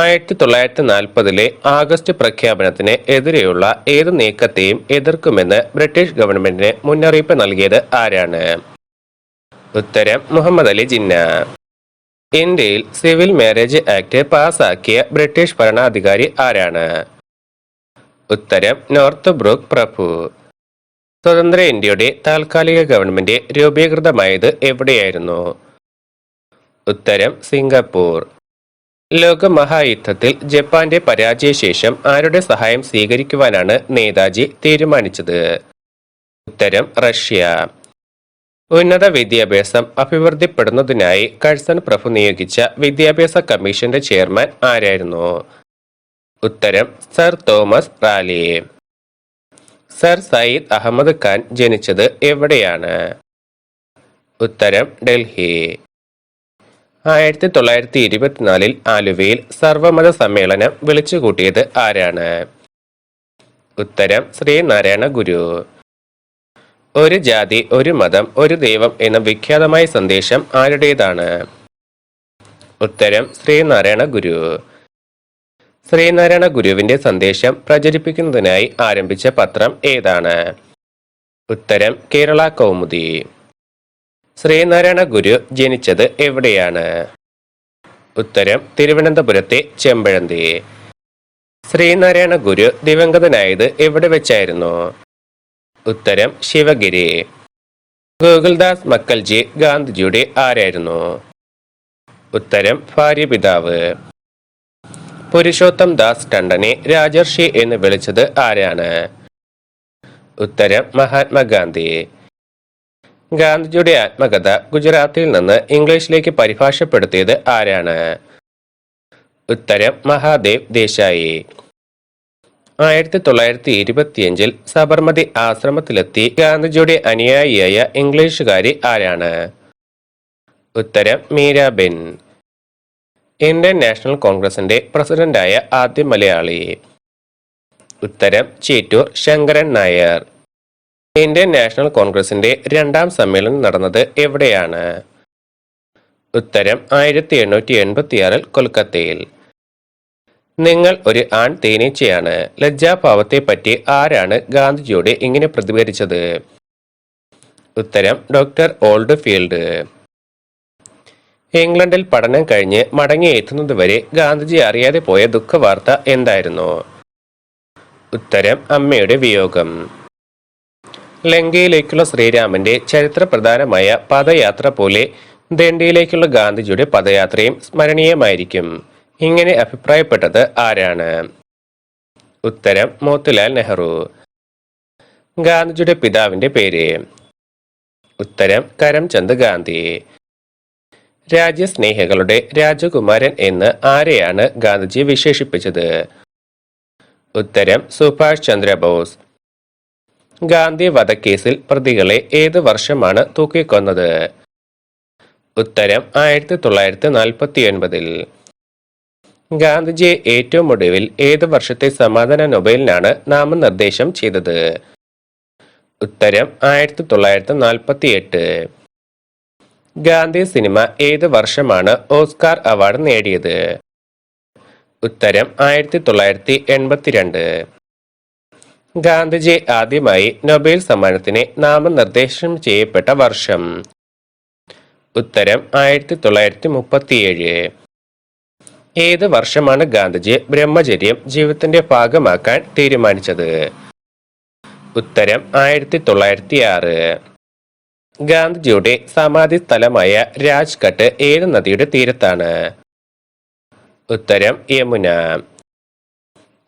ആയിരത്തി തൊള്ളായിരത്തി നാൽപ്പതിലെ ആഗസ്റ്റ് പ്രഖ്യാപനത്തിന് എതിരെയുള്ള ഏത് നീക്കത്തെയും എതിർക്കുമെന്ന് ബ്രിട്ടീഷ് ഗവൺമെന്റിന് മുന്നറിയിപ്പ് നൽകിയത് ആരാണ്? ഉത്തരം മുഹമ്മദ് അലി ജിന്ന. ഇന്ത്യയിൽ സിവിൽ മാരേജ് ആക്ട് പാസാക്കിയ ബ്രിട്ടീഷ് ഭരണാധികാരി ആരാണ്? ഉത്തരം നോർത്ത് ബ്രൂക്ക് പ്രഭു. സ്വതന്ത്ര ഇന്ത്യയുടെ താൽക്കാലിക ഗവൺമെന്റ് രൂപീകൃതമായത് എവിടെയായിരുന്നു? ഉത്തരം സിംഗപ്പൂർ. ലോകമഹായുദ്ധത്തിൽ ജപ്പാന്റെ പരാജയശേഷം ആരുടെ സഹായം സ്വീകരിക്കുവാനാണ് നേതാജി തീരുമാനിച്ചത്? ഉത്തരം റഷ്യ. ഉന്നത വിദ്യാഭ്യാസം അഭിവൃദ്ധിപ്പെടുന്നതിനായി കഴ്സൺ പ്രഭു നിയോഗിച്ച വിദ്യാഭ്യാസ കമ്മീഷന്റെ ചെയർമാൻ ആരായിരുന്നു? ഉത്തരം sir Thomas Raleigh. Sir Syed Ahmad Khan ജനിച്ചത് എവിടെയാണ്? ഉത്തരം ഡൽഹി. ആയിരത്തി തൊള്ളായിരത്തി ഇരുപത്തിനാലിൽ ആലുവയിൽ സർവമത സമ്മേളനം വിളിച്ചുകൂട്ടിയത് ആരാണ്? ഉത്തരം ശ്രീനാരായണ ഗുരു. ഒരു ജാതി ഒരു മതം ഒരു ദൈവം എന്ന വിഖ്യാതമായ സന്ദേശം ആരുടേതാണ്? ഉത്തരം ശ്രീനാരായണ ഗുരു. ശ്രീനാരായണ ഗുരുവിന്റെ സന്ദേശം പ്രചരിപ്പിക്കുന്നതിനായി ആരംഭിച്ച പത്രം ഏതാണ്? ഉത്തരം കേരള കൗമുദി. ശ്രീനാരായണ ഗുരു ജനിച്ചത് എവിടെയാണ്? ഉത്തരം തിരുവനന്തപുരത്തെ ചെമ്പഴന്തി. ശ്രീനാരായണ ഗുരു ദിവംഗതനായത് എവിടെ വെച്ചായിരുന്നു? ഉത്തരം ശിവഗിരി. ഗോകുൽദാസ് മക്കൽജി ഗാന്ധിജിയുടെ ആരായിരുന്നു? ഉത്തരം ഭാര്യ പിതാവ്. പുരുഷോത്തം ദാസ് ടണ്ടനെ രാജർഷി എന്ന് വിളിച്ചത് ആരാണ്? ഉത്തരം മഹാത്മാഗാന്ധി. ഗാന്ധിജിയുടെ ആത്മകഥ ഗുജറാത്തിൽ നിന്ന് ഇംഗ്ലീഷിലേക്ക് പരിഭാഷപ്പെടുത്തിയത് ആരാണ്? ഉത്തരം മഹാദേവ് ദേശായി. ആയിരത്തി തൊള്ളായിരത്തി ഇരുപത്തിയഞ്ചിൽ സബർമതി ആശ്രമത്തിലെത്തി ഗാന്ധിജിയുടെ അനുയായിയായ ഇംഗ്ലീഷുകാരി ആരാണ്? ഉത്തരം മീരാബെൻ ഇന്ത്യൻ നാഷണൽ കോൺഗ്രസിന്റെ പ്രസിഡന്റായ ആദ്യ മലയാളി. ഉത്തരം ചേറ്റൂർ ശങ്കരൻ നായർ. ഇന്ത്യൻ നാഷണൽ കോൺഗ്രസിന്റെ രണ്ടാം സമ്മേളനം നടന്നത് എവിടെയാണ്? ഉത്തരം ആയിരത്തി എണ്ണൂറ്റി എൺപത്തിയാറിൽ കൊൽക്കത്തയിൽ. നിങ്ങൾ ഒരു ആൺ തേനീച്ചയാണ്. ലജ്ജാഭാവത്തെ പറ്റി ആരാണ് ഗാന്ധിജിയോട് ഇങ്ങനെ പ്രതികരിച്ചത്? ഉത്തരം ഡോക്ടർ ഓൾഡ് ഫീൽഡ് ഇംഗ്ലണ്ടിൽ പഠനം കഴിഞ്ഞ് മടങ്ങിയെത്തുന്നതുവരെ ഗാന്ധിജി അറിയാതെ പോയ ദുഃഖവാർത്ത എന്തായിരുന്നു? ഉത്തരം അമ്മയുടെ വിയോഗം. ലങ്കയിലേക്കുള്ള ശ്രീരാമന്റെ ചരിത്രപ്രധാനമായ പദയാത്ര പോലെ ദണ്ഡിയിലേക്കുള്ള ഗാന്ധിജിയുടെ പദയാത്രയും സ്മരണീയമായിരിക്കും. ഇങ്ങനെ അഭിപ്രായപ്പെട്ടത് ആരാണ്? ഉത്തരം മോത്തിലാൽ നെഹ്റു. ഗാന്ധിജിയുടെ പിതാവിന്റെ പേര്. ഉത്തരം കരംചന്ദ് ഗാന്ധി. രാജ്യസ്നേഹികളുടെ രാജകുമാരൻ എന്ന് ആരെയാണ് ഗാന്ധിജി വിശേഷിപ്പിച്ചത്? ഉത്തരം സുഭാഷ് ചന്ദ്രബോസ് ഗാന്ധി വധക്കേസിൽ പ്രതികളെ ഏത് വർഷമാണ് തൂക്കിക്കൊന്നത്? ഉത്തരം ആയിരത്തി തൊള്ളായിരത്തി നാൽപ്പത്തി ഒൻപതിൽ ഗാന്ധിജിയെ ഏറ്റവും ഒടുവിൽ ഏത് വർഷത്തെ സമാധാന നൊബേലിനാണ് നാമനിർദ്ദേശം ചെയ്തത്? ഉത്തരം ആയിരത്തി തൊള്ളായിരത്തി നാൽപ്പത്തി എട്ട് ഗാന്ധി സിനിമ ഏത് വർഷമാണ് ഓസ്കാർ അവാർഡ് നേടിയത്? ഉത്തരം ആയിരത്തി തൊള്ളായിരത്തി എൺപത്തിരണ്ട് ഗാന്ധിജി ആദ്യമായി നൊബേൽ സമ്മാനത്തിന് നാമനിർദ്ദേശം ചെയ്യപ്പെട്ട വർഷം. ഉത്തരം ആയിരത്തി തൊള്ളായിരത്തി മുപ്പത്തിയേഴ് ഏത് വർഷമാണ് ഗാന്ധിജി ബ്രഹ്മചര്യം ജീവിതത്തിന്റെ ഭാഗമാക്കാൻ തീരുമാനിച്ചത്? ഉത്തരം ആയിരത്തി തൊള്ളായിരത്തി ആറ് ഗാന്ധിജിയുടെ സമാധി സ്ഥലമായ രാജ്ഘട്ട് ഏത് നദിയുടെ തീരത്താണ്? ഉത്തരം യമുന.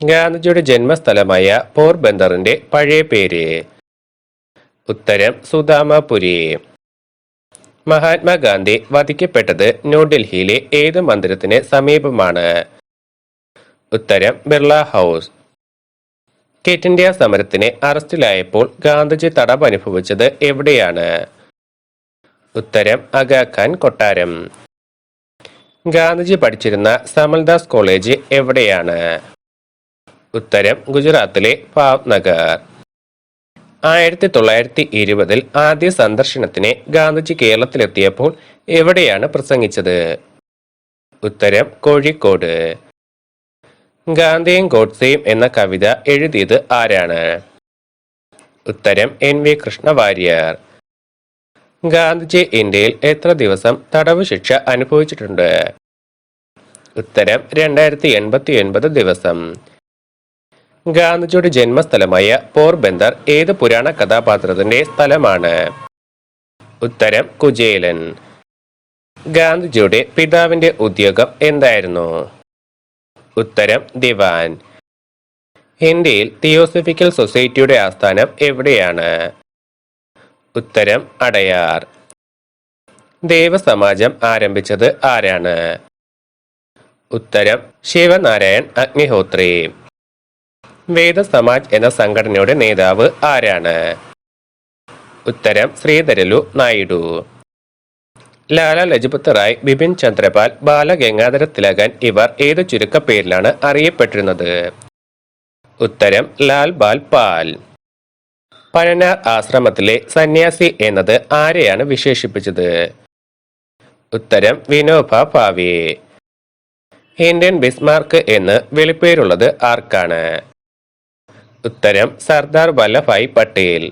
ഗാന്ധിജിയുടെ ജന്മസ്ഥലമായ പോർബന്ദറിന്റെ പഴയ പേര്. ഉത്തരം സുദാമപുരി മഹാത്മാഗാന്ധി വധിക്കപ്പെട്ടത് ന്യൂഡൽഹിയിലെ ഏത് മന്ദിരത്തിന് സമീപമാണ്? ഉത്തരം ബിർള ഹൗസ്. കിറ്റ് ഇന്ത്യ സമരത്തിന് അറസ്റ്റിലായപ്പോൾ ഗാന്ധിജി തടവ് അനുഭവിച്ചത് എവിടെയാണ്? ഉത്തരം അഗാഖാൻ കൊട്ടാരം. ഗാന്ധിജി പഠിച്ചിരുന്ന സമൽദാസ് കോളേജ് എവിടെയാണ്? ഉത്തരം ഗുജറാത്തിലെ ഭാവ്നഗർ ആയിരത്തി തൊള്ളായിരത്തി ഇരുപതിൽ ആദ്യ സന്ദർശനത്തിന് ഗാന്ധിജി കേരളത്തിലെത്തിയപ്പോൾ എവിടെയാണ് പ്രസംഗിച്ചത്? ഉത്തരം കോഴിക്കോട്. ഗാന്ധിയും ഗോഡ്സെയും എന്ന കവിത എഴുതിയത് ആരാണ്? ഉത്തരം എൻ വി കൃഷ്ണവാര്യർ. ഗാന്ധിജി ഇന്ത്യയിൽ എത്ര ദിവസം തടവ് ശിക്ഷ അനുഭവിച്ചിട്ടുണ്ട്? ഉത്തരം രണ്ടായിരത്തി എൺപത്തി ഒൻപത് ദിവസം. ഗാന്ധിജിയുടെ ജന്മസ്ഥലമായ പോർബന്ദർ ഏത് പുരാണ കഥാപാത്രത്തിന്റെ സ്ഥലമാണ്? ഉത്തരം കുജേലൻ ഗാന്ധിജിയുടെ പിതാവിന്റെ ഉദ്യോഗം എന്തായിരുന്നു? ഉത്തരം ദിവാൻ. ഇന്ത്യയിൽ തിയോസഫിക്കൽ സൊസൈറ്റിയുടെ ആസ്ഥാനം എവിടെയാണ്? ഉത്തരം അടയാർ. ദേവസമാജം ആരംഭിച്ചത് ആരാണ്? ഉത്തരം ശിവനാരായൺ അഗ്നിഹോത്രി. വേദസമാജ് എന്ന സംഘടനയുടെ നേതാവ് ആരാണ്? ഉത്തരം ശ്രീധരലു നായിഡു. ലാല ലജപത് റായ് ബിപിൻ ചന്ദ്രപാൽ ബാലഗംഗാധര തിലകൻ ഇവർ ഏത് ചുരുക്കപ്പേരിലാണ് അറിയപ്പെട്ടിരുന്നത്? ഉത്തരം ലാൽ ബാൽ പാൽ. പനനാർ ആശ്രമത്തിലെ സന്യാസി എന്നത് ആരെയാണ് വിശേഷിപ്പിച്ചത്? ഉത്തരം വിനോബ പാവി ഇന്ത്യൻ ബിസ്മാർക്ക് എന്ന് വിളിപ്പേരുള്ളത് ആർക്കാണ്? ഉത്തരം സർദാർ വല്ലഭായ് പട്ടേൽ.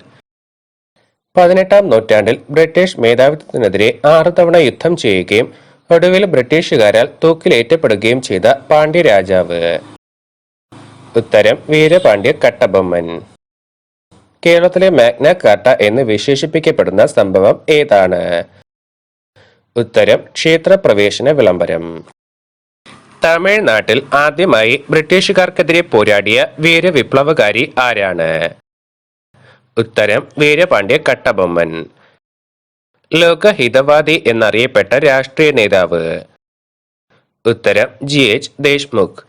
പതിനെട്ടാം നൂറ്റാണ്ടിൽ ബ്രിട്ടീഷ് മേധാവിത്വത്തിനെതിരെ ആറ് തവണ യുദ്ധം ചെയ്യുകയും ഒടുവിൽ ബ്രിട്ടീഷുകാരാൽ തൂക്കിലേറ്റപ്പെടുകയും ചെയ്ത പാണ്ഡ്യരാജാവ് ഉത്തരം വീരപാണ്ഡ്യ കട്ടബൊമ്മൻ. കേരളത്തിലെ മാഗ്ന കാർട്ട എന്ന് വിശേഷിപ്പിക്കപ്പെടുന്ന സംഭവം ഏതാണ്? ഉത്തരം ക്ഷേത്രപ്രവേശന വിളംബരം. തമിഴ്നാട്ടിൽ ആദ്യമായി ബ്രിട്ടീഷുകാർക്കെതിരെ പോരാടിയ വീരവിപ്ലവകാരി ആരാണ്? ഉത്തരം വീരപാണ്ഡ്യ കട്ടബൊമ്മൻ. ലോകഹിതവാദി എന്നറിയപ്പെട്ട രാഷ്ട്രീയ നേതാവ്. ഉത്തരം ജി. എച്ച്. ദേശ്മുഖ്.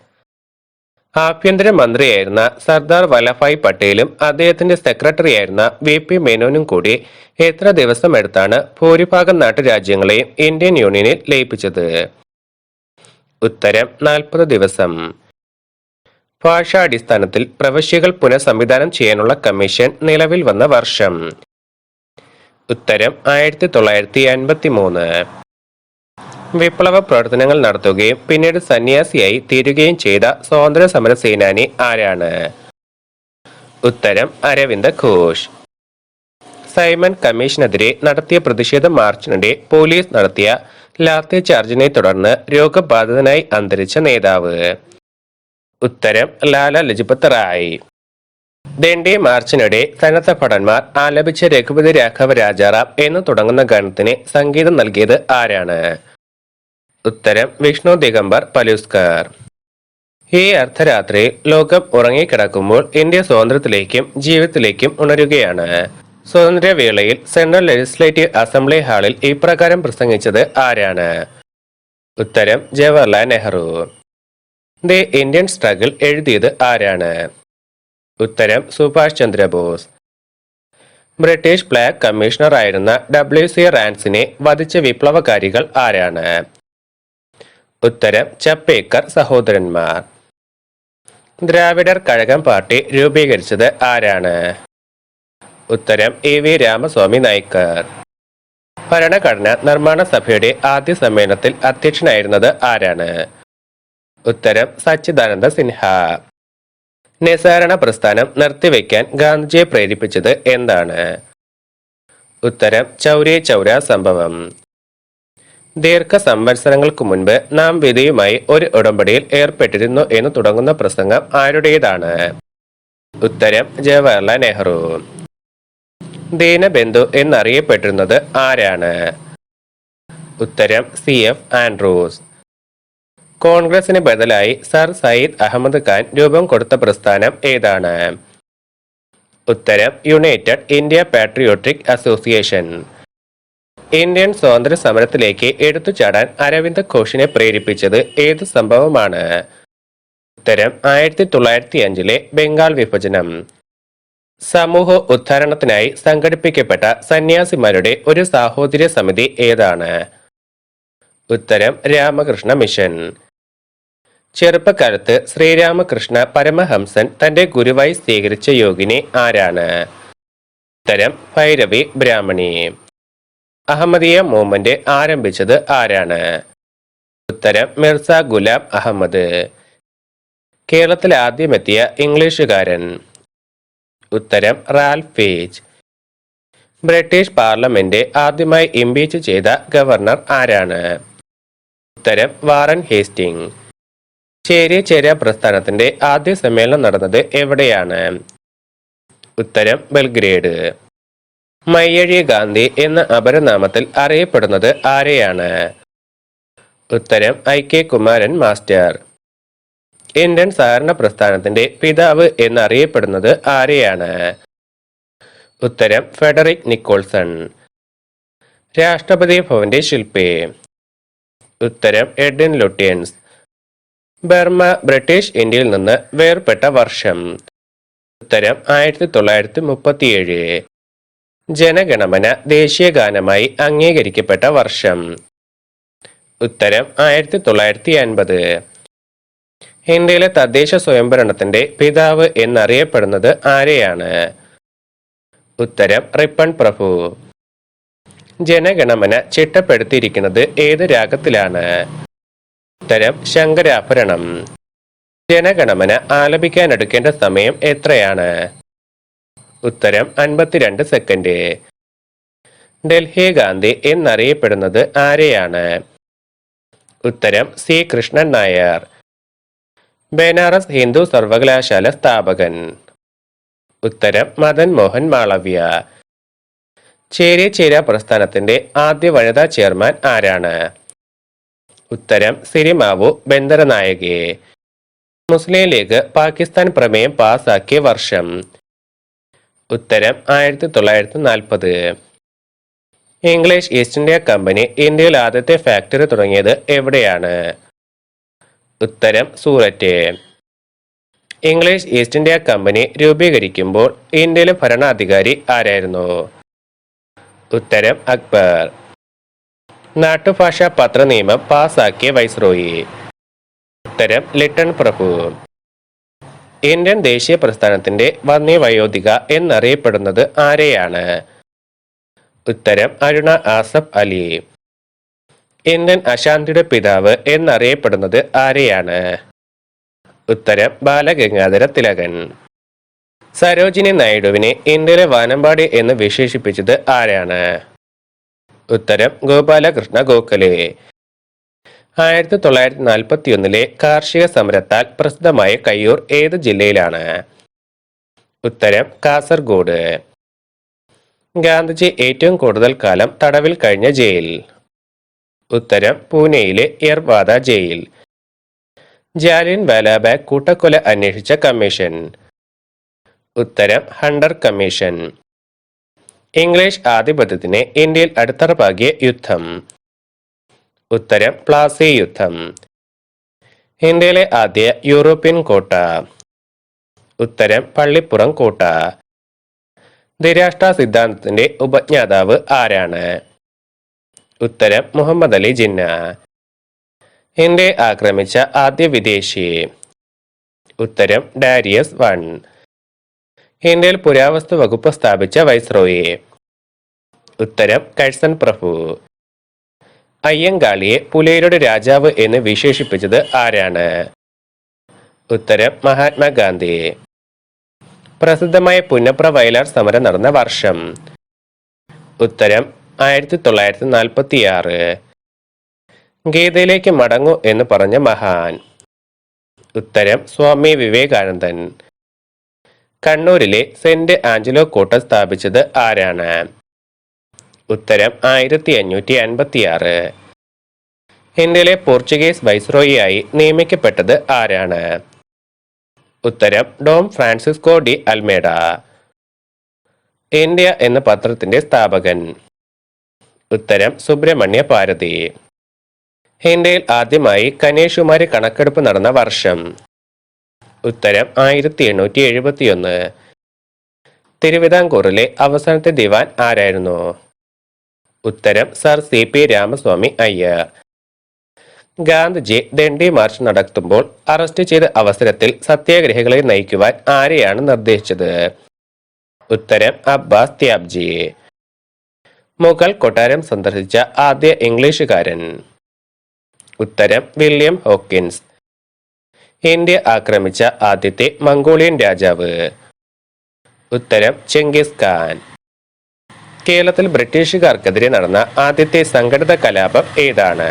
ആഭ്യന്തര മന്ത്രിയായിരുന്ന സർദാർ വല്ലഭായ് പട്ടേലും അദ്ദേഹത്തിന്റെ സെക്രട്ടറിയായിരുന്ന വി. പി. മേനോനും കൂടി എത്ര ദിവസമെടുത്താണ് ഭൂരിഭാഗം നാട്ടുരാജ്യങ്ങളെയും ഇന്ത്യൻ യൂണിയനിൽ ലയിപ്പിച്ചത്? ഉത്തരം നാൽപ്പത് ദിവസം. ഭാഷാടിസ്ഥാനത്തിൽ പ്രവശ്യകൾ പുനഃസംവിധാനം ചെയ്യാനുള്ള കമ്മീഷൻ നിലവിൽ വന്ന വർഷം. ഉത്തരം ആയിരത്തി തൊള്ളായിരത്തി അൻപത്തി മൂന്ന് വിപ്ലവ പ്രവർത്തനങ്ങൾ നടത്തുകയും പിന്നീട് സന്യാസിയായി തീരുകയും ചെയ്ത സ്വാതന്ത്ര്യ സമര സേനാനി ആരാണ്? ഉത്തരം അരവിന്ദ ഘോഷ്. സൈമൺ കമ്മീഷനെതിരെ നടത്തിയ പ്രതിഷേധ മാർച്ചിനിടെ പോലീസ് നടത്തിയ ലാത്തി ചാർജിനെ തുടർന്ന് രോഗബാധിതനായി അന്തരിച്ച നേതാവ്. ഉത്തരം ലാല ലജ്പത് റായ്. ദണ്ഡി മാർച്ചിനിടെ സന്നദ്ധ ഭടന്മാർ ആലപിച്ച രഘുപതി രാഘവ രാജാറാം എന്ന് തുടങ്ങുന്ന ഗാനത്തിന് സംഗീതം നൽകിയത് ആരാണ്? ഉത്തരം വിഷ്ണു ദിഗംബർ പലുസ്കർ. ഈ അർദ്ധരാത്രി ലോകം ഉറങ്ങിക്കിടക്കുമ്പോൾ ഇന്ത്യ സ്വാതന്ത്ര്യത്തിലേക്കും ജീവിതത്തിലേക്കും ഉണരുകയാണ്. സ്വാതന്ത്ര്യവേളയിൽ സെൻട്രൽ ലെജിസ്ലേറ്റീവ് അസംബ്ലി ഹാളിൽ ഇപ്രകാരം പ്രസംഗിച്ചത് ആരാണ്? ഉത്തരം Jawaharlal Nehru. The Indian struggle എഴുതിയത് ആരാണ്? ഉത്തരം Subhash Chandrabose. British plague commissioner ആയിരുന്ന ഡബ്ല്യു സി റാൻസിനെ വധിച്ച വിപ്ലവകാരികൾ ആരാണ്? ഉത്തരം ചപ്പേക്കർ സഹോദരന്മാർ. ദ്രാവിഡർ കഴകം പാർട്ടി രൂപീകരിച്ചത് ആരാണ്? ഉത്തരം എ വി രാമസ്വാമി നായ്ക്കർ. ഭരണഘടന നിർമ്മാണ സഭയുടെ ആദ്യ സമ്മേളനത്തിൽ അധ്യക്ഷനായിരുന്നത് ആരാണ്? ഉത്തരം സച്ചിദാനന്ദ സിൻഹ. നിസാരണ പ്രസ്ഥാനം നിർത്തിവെക്കാൻ ഗാന്ധിജിയെ പ്രേരിപ്പിച്ചത് എന്താണ്? ഉത്തരം ചൗരേ ചൗര സംഭവം. ദീർഘ സംവത്സരങ്ങൾക്ക് മുൻപ് നാം വിധിയുമായി ഒരു ഉടമ്പടിയിൽ ഏർപ്പെട്ടിരുന്നു എന്ന് തുടങ്ങുന്ന പ്രസംഗം ആരുടേതാണ്? ഉത്തരം ജവഹർലാൽ നെഹ്റു. ദീനബന്ധു എന്നറിയപ്പെട്ടിരുന്നത് ആരാണ്? ഉത്തരം സി എഫ് ആൻഡ്രൂസ്. കോൺഗ്രസിന് ബദലായി സർ സയ്യിദ് അഹമ്മദ് ഖാൻ രൂപം കൊടുത്ത പ്രസ്ഥാനം ഏതാണ്? ഉത്തരം United India Patriotic Association. Indian സ്വാതന്ത്ര്യ സമരത്തിലേക്ക് എടുത്തുചാടാൻ അരവിന്ദ് ഘോഷിനെ പ്രേരിപ്പിച്ചത് ഏത് സംഭവമാണ്? ഉത്തരം ആയിരത്തി തൊള്ളായിരത്തി അഞ്ചിലെ ബംഗാൾ വിഭജനം. സമൂഹ ഉദ്ധാരണത്തിനായി സംഘടിപ്പിക്കപ്പെട്ട സന്യാസിമാരുടെ ഒരു സാഹോദര്യ സമിതി ഏതാണ്? ഉത്തരം രാമകൃഷ്ണ മിഷൻ. ചെറുപ്പക്കാലത്ത് ശ്രീരാമകൃഷ്ണ പരമഹംസൻ തന്റെ ഗുരുവായി സ്വീകരിച്ച യോഗിനി ആരാണ്? ഉത്തരം ഭൈരവി ബ്രാഹ്മണി. അഹമ്മദിയ മൂവ്മെന്റ് ആരംഭിച്ചത് ആരാണ്? ഉത്തരം മിർസ ഗുലാം അഹമ്മദ്. കേരളത്തിൽ ആദ്യമെത്തിയ ഇംഗ്ലീഷുകാരൻ. ഉത്തരം റാൽഫ് പേജ് ബ്രിട്ടീഷ് പാർലമെന്റ് ആദ്യമായി ഇംപീച്ച് ചെയ്ത ഗവർണർ ആരാണ്? ഉത്തരം വാറൻ ഹേസ്റ്റിംഗ്. ചേരി ചേര പ്രസ്ഥാനത്തിന്റെ ആദ്യ സമ്മേളനം നടന്നത് എവിടെയാണ്? ഉത്തരം ബെൽഗ്രേഡ്. മയ്യഴി ഗാന്ധി എന്ന അപരനാമത്തിൽ അറിയപ്പെടുന്നത് ആരെയാണ്? ഉത്തരം I K Kumaran master. Indian സഹകരണ പ്രസ്ഥാനത്തിന്റെ പിതാവ് എന്നറിയപ്പെടുന്നത് ആരെയാണ്? ഉത്തരം ഫെഡറിക് നിക്കോൾസൺ. രാഷ്ട്രപതി ഭവന്റെ ശില്പി. ഉത്തരം എഡ്വിൻ ലുട്ടിയൻസ് ബർമ ബ്രിട്ടീഷ് ഇന്ത്യയിൽ നിന്ന് വേർപെട്ട വർഷം. ഉത്തരം ആയിരത്തി തൊള്ളായിരത്തി മുപ്പത്തിയേഴ് ജനഗണമന ദേശീയ ഗാനമായി അംഗീകരിക്കപ്പെട്ട വർഷം. ഉത്തരം ആയിരത്തി തൊള്ളായിരത്തി അൻപത് ഇന്ത്യയിലെ തദ്ദേശ സ്വയംഭരണത്തിന്റെ പിതാവ് എന്നറിയപ്പെടുന്നത് ആരെയാണ്? ഉത്തരം റിപ്പൺ പ്രഭു. ജനഗണമന ചിട്ടപ്പെടുത്തിയിരിക്കുന്നത് ഏത് രാഗത്തിലാണ്? ഉത്തരം ശങ്കരാഭരണം. ജനഗണമന ആലപിക്കാൻ എടുക്കേണ്ട സമയം എത്രയാണ്? ഉത്തരം അൻപത്തിരണ്ട് സെക്കൻഡ്. ഡൽഹി ഗാന്ധി എന്നറിയപ്പെടുന്നത് ആരെയാണ്? ഉത്തരം സി കൃഷ്ണൻ നായർ. ബനാറസ് ഹിന്ദു സർവകലാശാല സ്ഥാപകൻ. ഉത്തരം മദൻ മോഹൻ മാളവ്യ. ചേരി ചേര പ്രസ്ഥാനത്തിന്റെ ആദ്യ വനിതാ ചെയർമാൻ ആരാണ്? ഉത്തരം സിരിമാവു ബന്ദരനായകെ. മുസ്ലിം ലീഗ് പാകിസ്ഥാൻ പ്രമേയം പാസാക്കിയ വർഷം. ഉത്തരം ആയിരത്തി തൊള്ളായിരത്തി നാൽപ്പത് ഇംഗ്ലീഷ് ഈസ്റ്റ് ഇന്ത്യ കമ്പനി ഇന്ത്യയിൽ ആദ്യത്തെ ഫാക്ടറി തുടങ്ങിയത് എവിടെയാണ്? ഉത്തരം Surat. English East India company രൂപീകരിക്കുമ്പോൾ ഇന്ത്യയിലെ ഭരണാധികാരി ആരായിരുന്നു? ഉത്തരം അക്ബർ. നാട്ടുഭാഷാ പത്ര നിയമം പാസാക്കിയ വൈസ്രോയി. ഉത്തരം ലിട്ടൺ പ്രഭു. ഇന്ത്യൻ ദേശീയ പ്രസ്ഥാനത്തിന്റെ വന്നി വയോധിക എന്നറിയപ്പെടുന്നത് ആരെയാണ്? ഉത്തരം അരുണ ആസഫ് അലി. ഇന്ത്യൻ അശാന്തിയുടെ പിതാവ് എന്നറിയപ്പെടുന്നത് ആരെയാണ്? ഉത്തരം ബാലഗംഗാധര തിലകൻ. സരോജിനി നായിഡുവിനെ ഇന്ത്യയിലെ വാനമ്പാടി എന്ന് വിശേഷിപ്പിച്ചത് ആരാണ്? ഉത്തരം ഗോപാലകൃഷ്ണ ഗോഖലെ. ആയിരത്തി തൊള്ളായിരത്തി നാൽപ്പത്തി ഒന്നിലെ കാർഷിക സമരത്താൽ പ്രസിദ്ധമായ കയ്യൂർ ഏത് ജില്ലയിലാണ്? ഉത്തരം കാസർഗോഡ്. ഗാന്ധിജി ഏറ്റവും കൂടുതൽ കാലം തടവിൽ കഴിഞ്ഞ ജയിൽ. ഉത്തരം പൂനെയിലെ എർവാദ ജയിൽ. ജാലിൻ വാലാബാഗ് കൂട്ടക്കൊല അന്വേഷിച്ച കമ്മീഷൻ. ഉത്തരം ഹണ്ടർ കമ്മീഷൻ. ഇംഗ്ലീഷ് ആധിപത്യത്തിന് ഇന്ത്യയിൽ അടിത്തറപ്പാകിയ യുദ്ധം. ഉത്തരം പ്ലാസി യുദ്ധം. ഇന്ത്യയിലെ ആദ്യ യൂറോപ്യൻ കോട്ട. ഉത്തരം പള്ളിപ്പുറം കോട്ട. ധിരാഷ്ട്ര സിദ്ധാന്തത്തിന്റെ ഉപജ്ഞാതാവ് ആരാണ്? ഉത്തരം മുഹമ്മദ് അലി ജിന്ന. എന്റെ ആക്രമിച്ച ആദ്യ വിദേശി. ഉത്തരം ഡാരിയസ് വൺ. ഇന്ത്യയിൽ പുരാവസ്തു വകുപ്പ് സ്ഥാപിച്ച വൈസ്രോയി. ഉത്തരം കഴ്സൺ പ്രഭു. അയ്യങ്കാളിയെ പുലയരുടെ രാജാവ് എന്ന് വിശേഷിപ്പിച്ചത് ആരാണ്? ഉത്തരം മഹാത്മാഗാന്ധി പ്രസിദ്ധമായ പുന്നപ്ര വയലാർ സമരം നടന്ന വർഷം. ഉത്തരം ആയിരത്തി തൊള്ളായിരത്തി നാൽപ്പത്തി ആറ് ഗീതയിലേക്ക് മടങ്ങൂ എന്ന് പറഞ്ഞ മഹാൻ. ഉത്തരം സ്വാമി വിവേകാനന്ദൻ. കണ്ണൂരിലെ സെന്റ് ആഞ്ചലോ കോട്ട സ്ഥാപിച്ചത് ആരാണ്? ഉത്തരം ആയിരത്തി അഞ്ഞൂറ്റി അൻപത്തിയാറ് ഇന്ത്യയിലെ പോർച്ചുഗീസ് വൈസ്രോയിയായി നിയമിക്കപ്പെട്ടത് ആരാണ്? ഉത്തരം Dom Francisco de Almeida. India എന്ന പത്രത്തിന്റെ സ്ഥാപകൻ. ഉത്തരം സുബ്രഹ്മണ്യ ഭാരതി ഇന്ത്യയിൽ ആദ്യമായി കനേഷുമാരി കണക്കെടുപ്പ് നടന്ന വർഷം. ഉത്തരം ആയിരത്തി എണ്ണൂറ്റി എഴുപത്തിയൊന്ന് തിരുവിതാംകൂറിലെ അവസാനത്തെ ദിവാൻ ആരായിരുന്നു? ഉത്തരം sir C P Ramaswamy Iyer. Gandhiji Dandi march നടത്തുമ്പോൾ അറസ്റ്റ് ചെയ്ത അവസരത്തിൽ സത്യാഗ്രഹികളെ നയിക്കുവാൻ ആരെയാണ് നിർദ്ദേശിച്ചത്? ഉത്തരം അബ്ബാസ് ത്യാബ്ജി മുഗൾ കൊട്ടാരം സന്ദർശിച്ച ആദ്യ ഇംഗ്ലീഷുകാരൻ. ഉത്തരം വില്യം ഹോക്കിൻസ്. ഇന്ത്യ ആക്രമിച്ച ആദ്യത്തെ മംഗോളിയൻ രാജാവ്. ഉത്തരം ചെങ്കിസ് ഖാൻ. കേരളത്തിൽ ബ്രിട്ടീഷുകാർക്കെതിരെ നടന്ന ആദ്യത്തെ സംഘടിത കലാപം ഏതാണ്?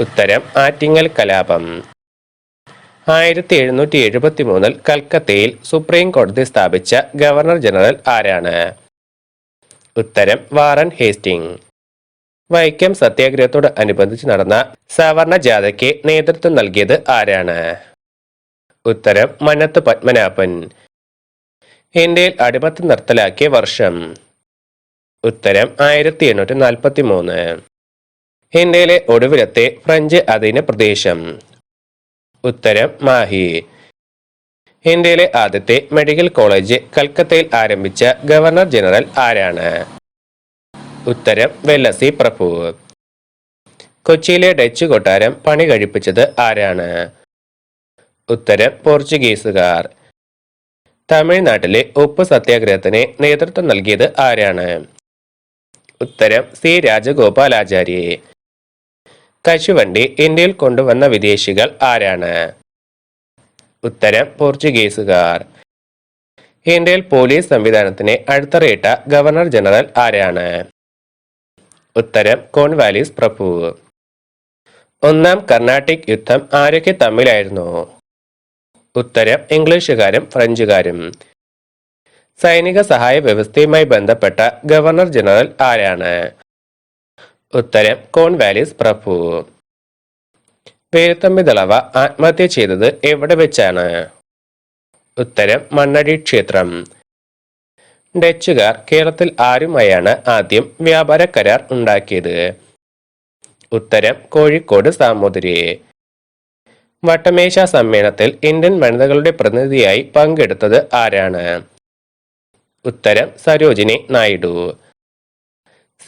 ഉത്തരം ആറ്റിങ്ങൽ കലാപം. ആയിരത്തി എഴുന്നൂറ്റി എഴുപത്തി മൂന്നിൽ കൽക്കത്തയിൽ സുപ്രീം കോടതി സ്ഥാപിച്ച ഗവർണർ ജനറൽ ആരാണ്? ഉത്തരം വാറൻ ഹേസ്റ്റിംഗ്. വൈക്കം സത്യാഗ്രഹത്തോട് അനുബന്ധിച്ച് നടന്ന സവർണ ജാഥയ്ക്ക് നേതൃത്വം നൽകിയത് ആരാണ്? ഉത്തരം മനത്ത് പത്മനാഭൻ. ഇന്ത്യയിൽ അടിമത്തം നിർത്തലാക്കിയ വർഷം. ഉത്തരം ആയിരത്തി എണ്ണൂറ്റി നാൽപ്പത്തി മൂന്ന് ഇന്ത്യയിലെ ഒടുവിലത്തെ ഫ്രഞ്ച് അധീന പ്രദേശം. ഉത്തരം മാഹി. ഇന്ത്യയിലെ ആദ്യത്തെ മെഡിക്കൽ കോളേജ് കൽക്കത്തയിൽ ആരംഭിച്ച ഗവർണർ ജനറൽ ആരാണ്? ഉത്തരം വെല്ലസി പ്രഭു. കൊച്ചിയിലെ ഡച്ച് കൊട്ടാരം പണി കഴിപ്പിച്ചത് ആരാണ്? ഉത്തരം പോർച്ചുഗീസുകാർ. തമിഴ്നാട്ടിലെ ഉപ്പ് സത്യാഗ്രഹത്തിന് നേതൃത്വം നൽകിയത് ആരാണ്? ഉത്തരം സി രാജഗോപാലാചാരി. കശുവണ്ടി ഇന്ത്യയിൽ കൊണ്ടുവന്ന വിദേശികൾ ആരാണ്? ഉത്തരം പോർച്ചുഗീസുകാർ. ഇന്ത്യയിൽ പോലീസ് സംവിധാനത്തിന് അടുത്തറിയിട്ട ഗവർണർ ജനറൽ ആരാണ്? ഉത്തരം കോൺവാലിസ് പ്രഭു. ഒന്നാം കർണാട്ടിക് യുദ്ധം ആരൊക്കെ തമ്മിലായിരുന്നു? ഉത്തരം ഇംഗ്ലീഷുകാരും ഫ്രഞ്ചുകാരും. സൈനിക സഹായ വ്യവസ്ഥയുമായി ബന്ധപ്പെട്ട ഗവർണർ ജനറൽ ആരാണ്? ഉത്തരം കോൺവാലിസ് പ്രഭു. വേലുത്തമ്പി ദളവ ആത്മഹത്യ ചെയ്തത് എവിടെ വെച്ചാണ്? ഉത്തരം മണ്ണടി ക്ഷേത്രം. ഡച്ചുകാർ കേരളത്തിൽ ആരുമായാണ് ആദ്യം വ്യാപാര കരാർ ഉണ്ടാക്കിയത്? ഉത്തരം കോഴിക്കോട് സാമൂതിരി. വട്ടമേശ സമ്മേളനത്തിൽ ഇന്ത്യൻ വനിതകളുടെ പ്രതിനിധിയായി പങ്കെടുത്തത് ആരാണ്? ഉത്തരം സരോജിനി നായിഡു.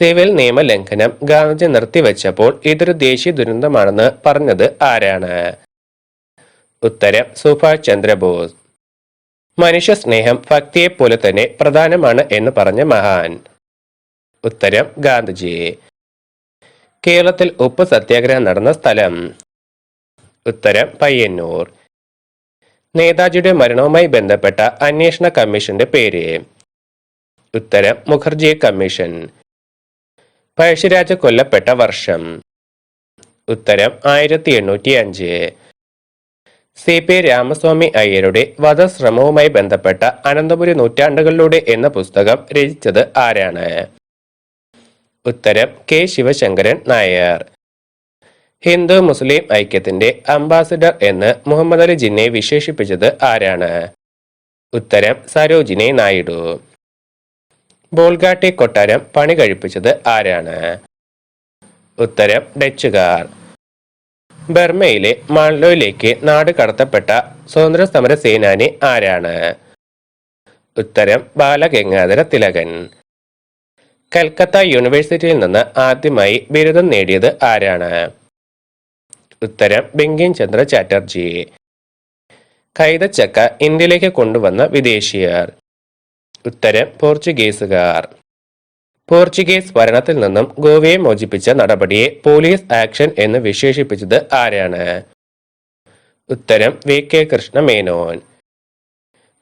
സിവിൽ നിയമലംഘനം ഗാന്ധിജി നിർത്തിവെച്ചപ്പോൾ ഇതൊരു ദേശീയ ദുരന്തമാണെന്ന് പറഞ്ഞത് ആരാണ്? ഉത്തരം സുഭാഷ് ചന്ദ്രബോസ്. മനുഷ്യ സ്നേഹം ഭക്തിയെപ്പോലെ തന്നെ പ്രധാനമാണ് എന്ന് പറഞ്ഞ മഹാൻ. ഉത്തരം ഗാന്ധിജി. കേരളത്തിൽ ഉപ്പ് സത്യാഗ്രഹം നടന്ന സ്ഥലം. ഉത്തരം പയ്യന്നൂർ. നേതാജിയുടെ മരണവുമായി ബന്ധപ്പെട്ട അന്വേഷണ കമ്മീഷന്റെ പേര്. ഉത്തരം മുഖർജി കമ്മീഷൻ. പഴശ്ശിരാജ കൊല്ലപ്പെട്ട വർഷം. ഉത്തരം ആയിരത്തി എണ്ണൂറ്റി അഞ്ച് സി പി രാമസ്വാമി അയ്യരുടെ വധശ്രമവുമായി ബന്ധപ്പെട്ട അനന്തപുരി നൂറ്റാണ്ടുകളിലൂടെ എന്ന പുസ്തകം രചിച്ചത് ആരാണ്? ഉത്തരം കെ ശിവശങ്കരൻ നായർ. ഹിന്ദു മുസ്ലിം ഐക്യത്തിന്റെ അംബാസിഡർ എന്ന് മുഹമ്മദ് അലി ജിന്നെ വിശേഷിപ്പിച്ചത് ആരാണ്? ഉത്തരം സരോജിനി നായിഡു. ബോൾഗാട്ടി കൊട്ടാരം പണി കഴിപ്പിച്ചത് ആരാണ്? ഉത്തരം ഡച്ചുകാർ. ബർമയിലെ മാൾഡോയിലേക്ക് നാട് കടത്തപ്പെട്ട സ്വതന്ത്ര സമര സേനാനി ആരാണ്? ഉത്തരം ബാലഗംഗാധര തിലകൻ. കൽക്കത്ത യൂണിവേഴ്സിറ്റിയിൽ നിന്ന് ആദ്യമായി ബിരുദം നേടിയത് ആരാണ്? ഉത്തരം ബിങ്കിൻ ചന്ദ്ര ചാറ്റർജി. കൈതച്ചക്ക ഇന്ത്യയിലേക്ക് കൊണ്ടുവന്ന വിദേശീയർ. ഉത്തരം പോർച്ചുഗീസുകാർ. പോർച്ചുഗീസ് ഭരണത്തിൽ നിന്നും ഗോവയെ മോചിപ്പിച്ച നടപടിയെ പോലീസ് ആക്ഷൻ എന്ന് വിശേഷിപ്പിച്ചത് ആരാണ്? ഉത്തരം വി. കെ. കൃഷ്ണ മേനോൻ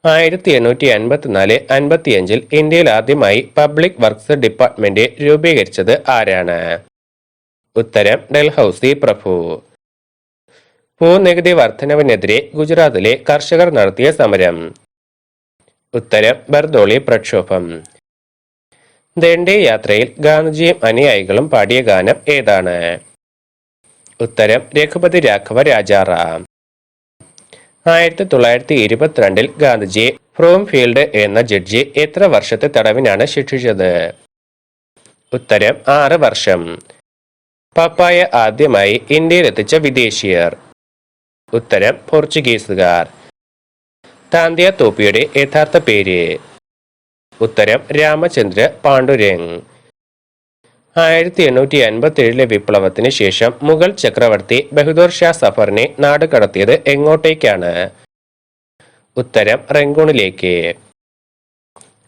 ആയിരത്തി എണ്ണൂറ്റി അൻപത്തിനാല് അൻപത്തിയഞ്ചിൽ ഇന്ത്യയിൽ ആദ്യമായി പബ്ലിക് വർക്ക്സ് ഡിപ്പാർട്ട്മെന്റ് രൂപീകരിച്ചത് ആരാണ്? ഉത്തരം ഡൽഹൌസി പ്രഭു. ഭൂനികുതി വർധനവിനെതിരെ ഗുജറാത്തിലെ കർഷകർ നടത്തിയ സമരം. ഉത്തരം ബർദോളി പ്രക്ഷോഭം. ദണ്ഡി യാത്രയിൽ ഗാന്ധിജിയും അനുയായികളും പാടിയ ഗാനം ഏതാണ്? ഉത്തരം രഘുപതി രാഘവ രാജാറാം. ആയിരത്തി തൊള്ളായിരത്തി ഇരുപത്തിരണ്ടിൽ ഗാന്ധിജിയെ ഫ്രോം ഫീൽഡ് എന്ന ജഡ്ജി എത്ര വർഷത്തെ തടവിനാണ് ശിക്ഷിച്ചത്? ഉത്തരം ആറ് വർഷം. പപ്പായ ആദ്യമായി ഇന്ത്യയിൽ എത്തിച്ച വിദേശീയർ. ഉത്തരം പോർച്ചുഗീസുകാർ. താന്തിയ തോപ്പിയുടെ യഥാർത്ഥ പേര്. ഉത്തരം രാമചന്ദ്ര പാണ്ഡുരംഗ് ആയിരത്തി എണ്ണൂറ്റി അൻപത്തി ഏഴിലെ വിപ്ലവത്തിന് ശേഷം മുഗൾ ചക്രവർത്തി ബഹദൂർ ഷാ സഫറിനെ നാട് കടത്തിയത് എങ്ങോട്ടേക്കാണ്? ഉത്തരം റെങ്കൂണിലേക്ക്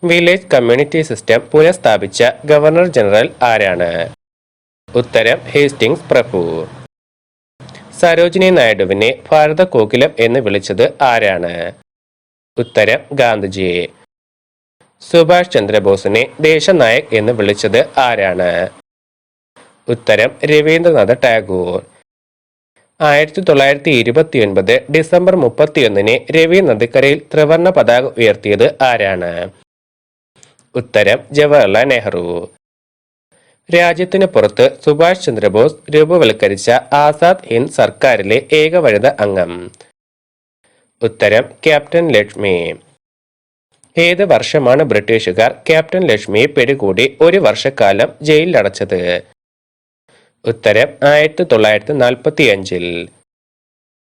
വില്ലേജ് കമ്മ്യൂണിറ്റി സിസ്റ്റം പുനഃസ്ഥാപിച്ച ഗവർണർ ജനറൽ ആരാണ്? ഉത്തരം ഹേസ്റ്റിംഗ്സ് പ്രഭു. സരോജിനി നായിഡുവിനെ ഭാരത കോകിലം എന്ന് വിളിച്ചത് ആരാണ്? ഉത്തരം ഗാന്ധിജിയെ. സുഭാഷ് ചന്ദ്രബോസിനെ ദേശനായക് എന്ന് വിളിച്ചത് ആരാണ്? ഉത്തരം രവീന്ദ്രനാഥ് ടാഗോർ. ആയിരത്തി തൊള്ളായിരത്തി ഇരുപത്തി ഒൻപത് ഡിസംബർ മുപ്പത്തിയൊന്നിന് രവി നദിക്കരയിൽ ത്രിവർണ പതാക ഉയർത്തിയത് ആരാണ്? ഉത്തരം ജവഹർലാൽ നെഹ്റു. രാജ്യത്തിന് പുറത്ത് സുഭാഷ് ചന്ദ്രബോസ് രൂപവൽക്കരിച്ച ആസാദ് ഹിന്ദ് സർക്കാരിലെ ഏക വനിത അംഗം. ഉത്തരം ക്യാപ്റ്റൻ ലക്ഷ്മി. ഏത് വർഷമാണ് ബ്രിട്ടീഷുകാർ ക്യാപ്റ്റൻ ലക്ഷ്മിയെ പിടികൂടി ഒരു വർഷക്കാലം ജയിലിലടച്ചത്? ഉത്തരം ആയിരത്തി തൊള്ളായിരത്തി നാൽപ്പത്തി അഞ്ചിൽ